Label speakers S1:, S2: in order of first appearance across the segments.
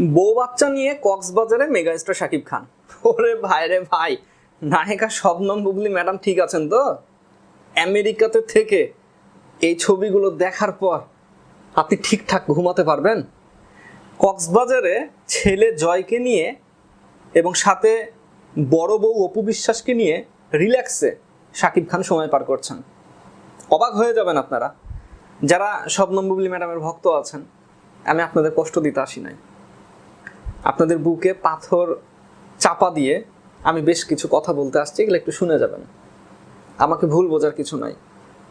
S1: বউ বাচ্চা নিয়ে কক্সবাজারে মেগাস্টার শাকিব খান। ওরে ভাই রে ভাই, নায়িকা শবনম বুবলি ম্যাডাম ঠিক আছেন তো? আমেরিকাতে থেকে এই ছবিগুলো দেখার পর আপনি ঠিকঠাক ঘুমাতে পারবেন? কক্সবাজারে ছেলে জয়কে নিয়ে এবং সাথে বড় বউ অপু বিশ্বাসকে নিয়ে রিল্যাক্সে শাকিব খান সময় পার করছেন। অবাক হয়ে যাবেন আপনারা। যারা শবনম বুবলি ম্যাডামের ভক্ত আছেন, আমি আপনাদের কষ্ট দিতে আসি নাই। আপনাদের বুকে পাথর চাপা দিয়ে আমি বেশ কিছু কথা বলতে আসছি, এগুলো একটু শুনে যাবেন। আমাকে ভুল বোঝার কিছু নাই।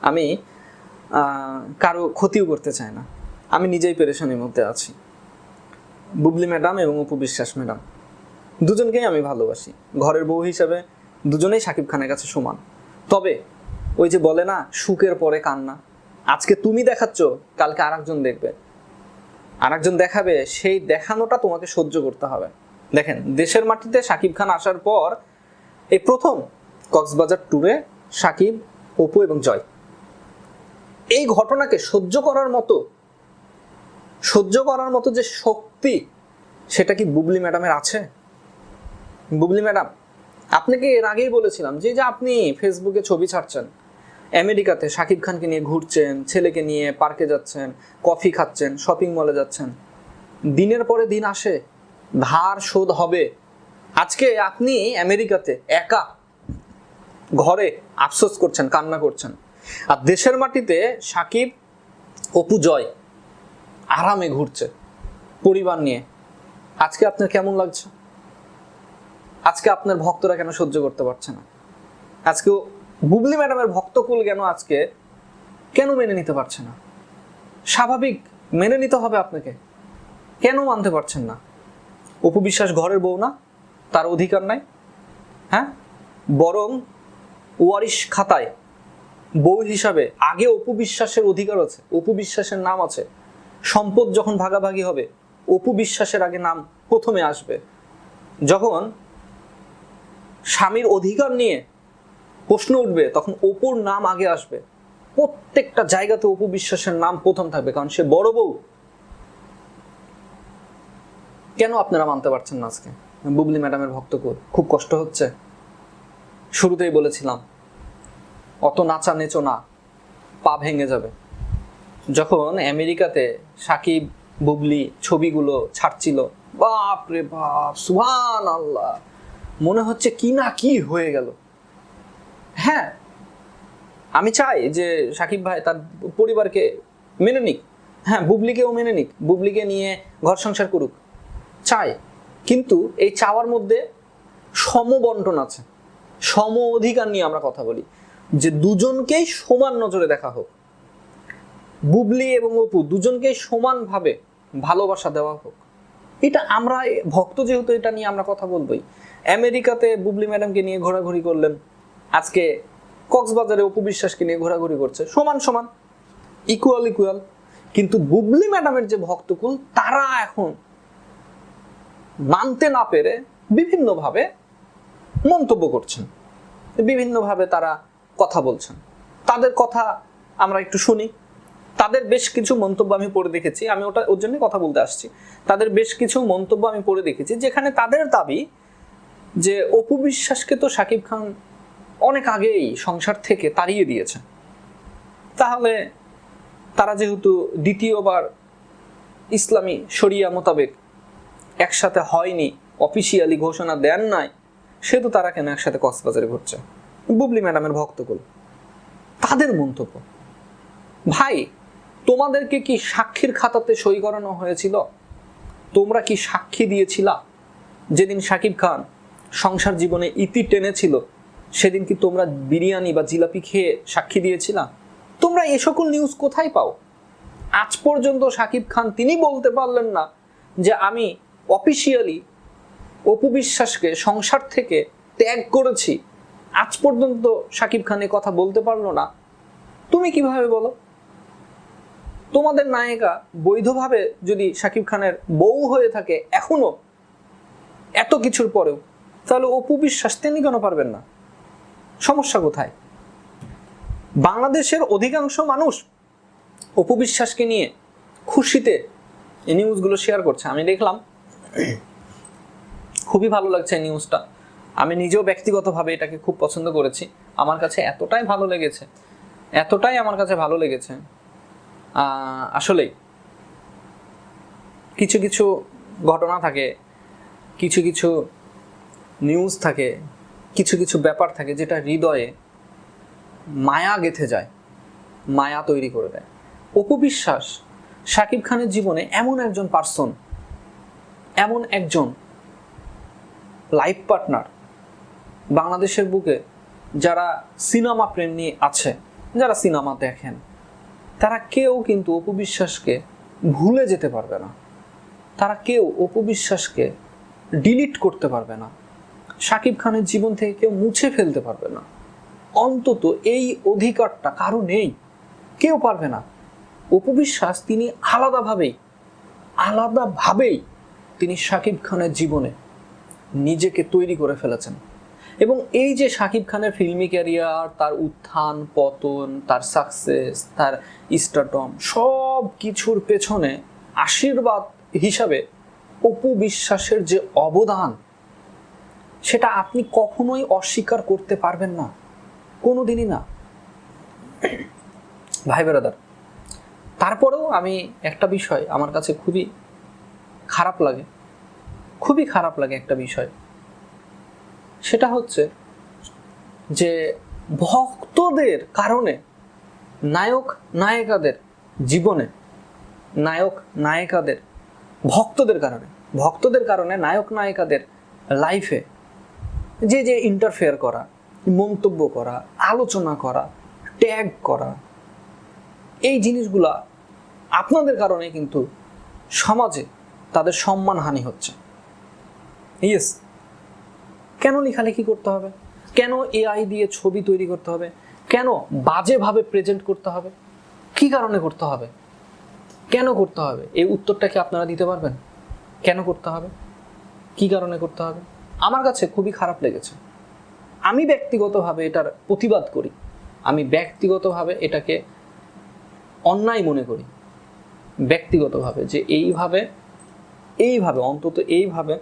S1: আমি কারও ক্ষতিও করতে চাই না। আমি নিজেই পেরেশানির মধ্যে আছি। বুবলি ম্যাডাম এবং অপু বিশ্বাস ম্যাডাম, দুজনকেই আমি ভালোবাসি। ঘরের বউ হিসাবে দুজনেই শাকিব খানের কাছে সমান। তবে, ওই যে বলে না, সুখের পরে কান্না। আজকে তুমি দেখাচ্ছ, কালকে আরেকজন দেখবে। আরেকজন দেখাবে, সেই দেখানোটা তোমাকে সহ্য করতে হবে। দেখেন, দেশের মাটিতে শাকিব খান আসার পর এই প্রথম কক্সবাজার ট্যুরে সাকিব, অপু এবং জয়। এই ঘটনাকে সহ্য করার মতো, সহ্য করার মতো যে শক্তি, সেটা কি বুবলি ম্যাডামের আছে? বুবলি ম্যাডাম, আপনাকে এর আগেই বলেছিলাম যে যে আপনি ফেসবুকে ছবি ছাড়ছেন আমেরিকাতে শাকিব খানকে নিয়ে ঘুরছেন, ছেলেকে নিয়ে পার্কে যাচ্ছেন, কফি খাচ্ছেন শপিং মলে যাচ্ছেন। দিনের পরে দিন আসে, ধার শোধ হবে। আজকে আপনি আমেরিকাতে একা ঘরে আফসোস করছেন, কান্না করছেন। আর দেশের মাটিতে সাকিব অপু জয়, আরামে ঘুরছে পরিবার নিয়ে। আজকে আপনার কেমন লাগছে? আজকে আপনার ভক্তরা কেন সহ্য করতে পারছে না? আজকে বুবলি ম্যাডামের ভক্তকুল কেন আজকে কেন মেনে নিতে পারছে না? স্বাভাবিক, মেনে নিতে হবে আপনাকে। কেন মানতে পারছেন না? অপু বিশ্বাস ঘরের বউ না? তার অধিকার নাই? হ্যাঁ? বরং ওয়ারিশ খাতায় বউ হিসাবে আগে অপু বিশ্বাসের অধিকার আছে, অপু বিশ্বাসের নাম আছে। সম্পদ যখন ভাগাভাগি হবে, অপু বিশ্বাসের আগে নাম প্রথমে আসবে। যখন স্বামীর অধিকার নিয়ে প্রশ্ন উঠবে, তখন অপুর নাম আগে আসবে। প্রত্যেকটা জায়গাতে অপু বিশ্বাসের নাম প্রথম থাকবে, কারণ সে বড় বউ। কেন আপনারা মানতে পারছেন না আজকে? বুবলি ম্যাডামের ভক্ত খুব কষ্ট হচ্ছে। শুরুতেই বলেছিলাম, অত নাচা নেচো না, পা ভেঙে যাবে। যখন আমেরিকাতে সাকিব, বুবলি ছবিগুলো ছাড়ছিল বাপ রে বাপ সুহান আল্লাহ মনে হচ্ছে কি না কি হয়ে গেল। হ্যাঁ। আমি চাই যে সাকিব ভাই তার পরিবারকে মেনে নিক। হ্যাঁ বুবলিকেও মেনে নিক। বুবলিকে নিয়ে ঘর সংসার করুক। চাই। কিন্তু এই চাওয়ার মধ্যে সমবন্টন আছে। সম অধিকার নিয়ে আমরা কথা বলি। যে দুজনকেই সমান নজরে দেখা হোক। বুবলি এবং অপু দুজনকেই সমানভাবে ভালোবাসা দেওয়া হোক। এটা আমরা, ভক্ত যেহেতু এটা নিয়ে আমরা কথা বলবোই। আমেরিকাতে বুবলি ম্যাডামকে নিয়ে ঘোরাঘুরি করলেন। আজকে কক্সবাজারে অপু বিশ্বাসকে নিয়ে ঘোরাঘুরি করছে। সমান সমান ইকুয়াল ইকুয়াল কিন্তু বুবলি ম্যাডামের যে ভক্তকুল, তারা এখন মানতে না পেরে বিভিন্নভাবে মন্তব্য করছেন। বিভিন্নভাবে তারা কথা বলছেন। তাদের কথা আমরা একটু শুনি। তাদের বেশ কিছু মন্তব্য আমি পড়ে দেখেছি। আমি ওটা ওর জন্য কথা বলতে আসছি। তাদের বেশ কিছু মন্তব্য আমি পড়ে দেখেছি, যেখানে তাদের দাবি যে অপু বিশ্বাসকে তো শাকিব খান অনেক আগেই সংসার থেকে তাড়িয়ে দিয়েছে। তাহলে তারা যেহেতু দ্বিতীয়বার ইসলামী শরিয়া মোতাবেক একসাথে হয়নি, অফিসিয়ালি ঘোষণা দেন নাই সেহেতু তারা কেন একসাথে কক্সবাজারে ঘুরছে? বুবলি ম্যাডামের ভক্তকুল। তাদের মন্তব্য, ভাই, তোমাদেরকে কি সাক্ষীর খাতাতে সই করানো হয়েছিল? তোমরা কি সাক্ষী দিয়েছিলা? যেদিন সাকিব খান সংসার জীবনে ইতি টেনেছিল সেদিন কি তোমরা বিরিয়ানি বা জিলাপি খেয়ে সাক্ষী দিয়েছিলা? তোমরা এ সকল নিউজ কোথায় পাও? আজ পর্যন্ত সাকিব খান তিনি বলতে পারলেন না যে আমি অফিসিয়ালি অপু বিশ্বাসকে সংসার থেকে ত্যাগ করেছি। আজ পর্যন্ত সাকিব খান কথা বলতে পারল না। তুমি কীভাবে বলো? তোমাদের নায়িকা বৈধভাবে যদি সাকিব খানের বউ হয়ে থাকে এখনও, এত কিছুর পরেও, তাহলে অপু বিশ্বাস তিনি কেন পারবেন না? সমস্যা কোথায়? বাংলাদেশের অধিকাংশ মানুষ অপু বিশ্বাসকে নিয়ে খুশিতে এই নিউজগুলো শেয়ার করছে। আমি দেখলাম, খুবই ভালো লাগছে এই নিউজটা আমি নিজেও ব্যক্তিগতভাবে এটাকে খুব পছন্দ করেছি। আমার কাছে এতটাই ভালো লেগেছে, এতটাই আমার কাছে ভালো লেগেছে। আসলেই কিছু কিছু ঘটনা থাকে, কিছু কিছু নিউজ থাকে কিছু কিছু ব্যাপার থাকে যেটা হৃদয়ে মায়া গেথে যায়, মায়া তৈরি করে দেয়। অপু বিশ্বাস, শাকিব খানের জীবনে এমন একজন পার্সন এমন একজন লাইফ পার্টনার বাংলাদেশের বুকে যারা সিনেমা প্রেম নিয়ে আছে, যারা সিনেমা দেখেন, তারা কেউ কিন্তু অপু বিশ্বাসকে ভুলে যেতে পারবে না। তারা কেউ অপু বিশ্বাসকে ডিলিট করতে পারবে না। শাকিব খানের জীবন থেকে কেউ মুছে ফেলতে পারবে না। অন্তত এই অধিকারটা কারও নেই। কেউ পারবে না। অপু বিশ্বাস, তিনি আলাদাভাবেই আলাদাভাবেই তিনি শাকিব খানের জীবনে নিজেকে তৈরি করে ফেলেছেন। এবং এই যে শাকিব খানের ফিল্মি ক্যারিয়ার, তার উত্থান, পতন, তার সাকসেস তার স্টারডম সব কিছুর পেছনে আশীর্বাদ হিসাবে অপু বিশ্বাসের যে অবদান সেটা আপনি কখনোই অস্বীকার করতে পারবেন না। কোনো দিনই না। ভাই বেরাদার, তারপরেও আমি একটা বিষয় আমার কাছে খুবই খারাপ লাগে। খুবই খারাপ লাগে একটা বিষয়। সেটা হচ্ছে যে ভক্তদের কারণে নায়ক নায়িকাদের জীবনে, নায়ক নায়িকাদের, ভক্তদের কারণে ভক্তদের কারণে নায়ক নায়িকাদের লাইফে যে যে ইন্টারফেয়ার করা, মন্তব্য করা, আলোচনা করা ট্যাগ করা, এই জিনিসগুলা আপনাদের কারণে কিন্তু সমাজে তাদের সম্মানহানি হচ্ছে। ইয়েস কেন লেখালেখি করতে হবে? কেন এআই দিয়ে ছবি তৈরি করতে হবে? কেন বাজেভাবে প্রেজেন্ট করতে হবে? কি কারণে করতে হবে? কেন করতে হবে? এই উত্তরটা কি আপনারা দিতে পারবেন? কেন করতে হবে? কি কারণে করতে হবে? আমার কাছে খুবই খারাপ লেগেছে। আমি ব্যক্তিগতভাবে এটার প্রতিবাদ করি। আমি ব্যক্তিগতভাবে এটাকে অন্যায় মনে করি। ব্যক্তিগতভাবে যে এইভাবে এইভাবে, অন্তত এইভাবে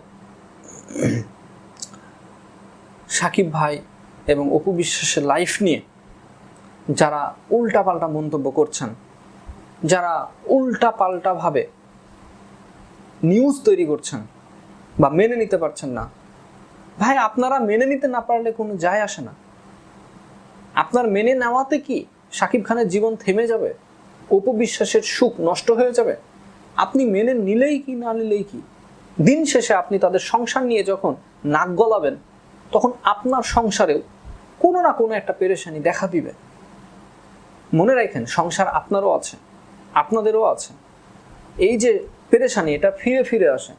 S1: সাকিব ভাই এবং অপু বিশ্বাসের লাইফ নিয়ে যারা উল্টাপাল্টা মন্তব্য করছেন, যারা উল্টা পাল্টাভাবে নিউজ তৈরি করছেন বা মেনে নিতে পারছেন না ভাই, আপনারা মেনে নিতে না পারলে কোনো যায় আসে না। আপনার মেনে নেওয়াতে কি সাকিব খানের জীবন থেমে যাবে? অপু বিশ্বাসের সুখ নষ্ট হয়ে যাবে? আপনি মেনে নিলেই কি, না নিলেই কি? দিন শেষে আপনি তাদের সংসার নিয়ে যখন নাক গলাবেন, তখন আপনার সংসারেও কোনো না কোনো একটা পেরেশানি দেখা দিবে। মনে রাখেন, সংসার আপনারও আছে, আপনাদেরও আছে। এই যে পেরেশানি, এটা ফিরে ফিরে আসে।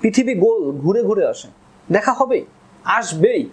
S1: পৃথিবী গোল, ঘুরে ঘুরে আসে। দেখা হবেই। আসবেই